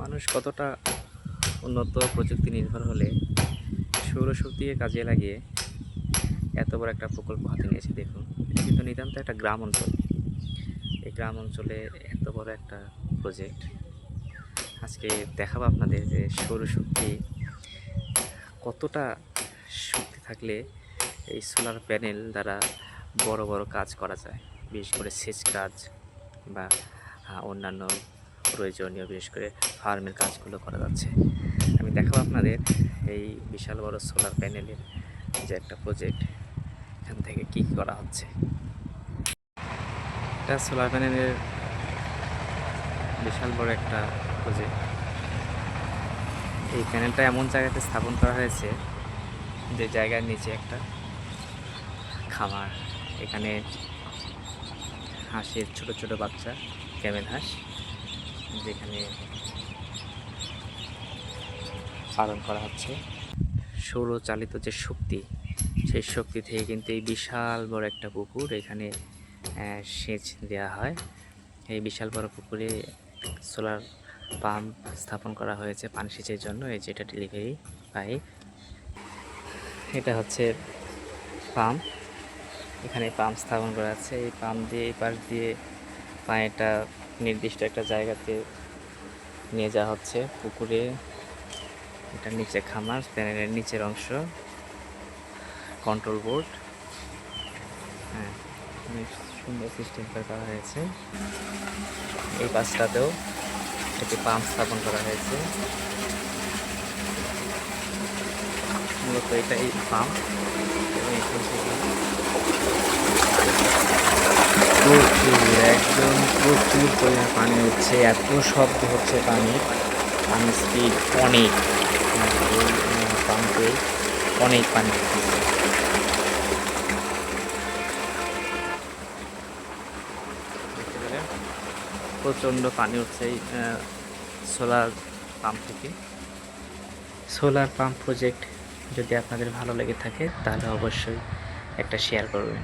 মানুষ কতটা উন্নত প্রযুক্তি নির্ভর হলে সৌরশক্তিকে কাজে লাগিয়ে এত বড় একটা প্রকল্প হাতে নিয়েছে, দেখুন। এটা কিন্তু নিতান্ত একটা গ্রাম অঞ্চল। এই গ্রাম অঞ্চলে এত বড় একটা প্রজেক্ট আজকে দেখাবো আপনাদের যে সৌরশক্তি কতটা শক্তি থাকলে এই সোলার প্যানেল দ্বারা বড় বড় কাজ করা যায়। বিশেষ করে সেচ কাজ বা অন্যান্য প্রয়োজনীয়, বিশেষ করে ফার্মের কাজগুলো করা যাচ্ছে। আমি দেখাবো আপনাদের এই বিশাল বড় সোলার প্যানেলের যে একটা প্রজেক্ট এখান থেকে কী করা হচ্ছে। এটা সোলার প্যানেলের বিশাল বড় একটা প্রজেক্ট এই প্যানেলটা এমন জায়গাতে স্থাপন করা হয়েছে যে জায়গার নিচে একটা খামার। এখানে হাঁসের ছোট ছোট বাচ্চা, ক্যামেল হাঁস যেখানে পালন করা হচ্ছে। সৌরচালিত যে শক্তি, সেই শক্তি থেকে কিন্তু এই বিশাল বড় একটা পুকুর এখানে সেচ দেওয়া হয়। এই বিশাল বড় পুকুরে সোলার পাম্প স্থাপন করা হয়েছে পানি সেচের জন্য, এই যেটা ডেলিভারি পাইপ এটা হচ্ছে পাম্প এখানে পাম্প স্থাপন করা আছে। এই পাম্প দিয়ে এই পাশ দিয়ে পানিটা নির্দিষ্ট একটা জায়গাতে নিয়ে যাওয়া হচ্ছে, পুকুরে। এটা নিচে খামার, প্যানেলের নিচের অংশ। কন্ট্রোল বোর্ড হ্যাঁ সুন্দর সিস্টেম করা হয়েছে। এই পাশটাতেও একটি পাম্প স্থাপন করা হয়েছে। মূলত এটা এই পাম্প একদম প্রচুর পরিমাণ পানি হচ্ছে, এত শব্দ হচ্ছে পানি। পানি স্পিড অনেক। পাম্পে অনেক পানি হচ্ছে। প্রচণ্ড পানি উঠছে এই সোলার পাম্প থেকে। সোলার পাম্প প্রজেক্ট যদি আপনাদের ভালো লেগে থাকে, তাহলে অবশ্যই একটা শেয়ার করবেন।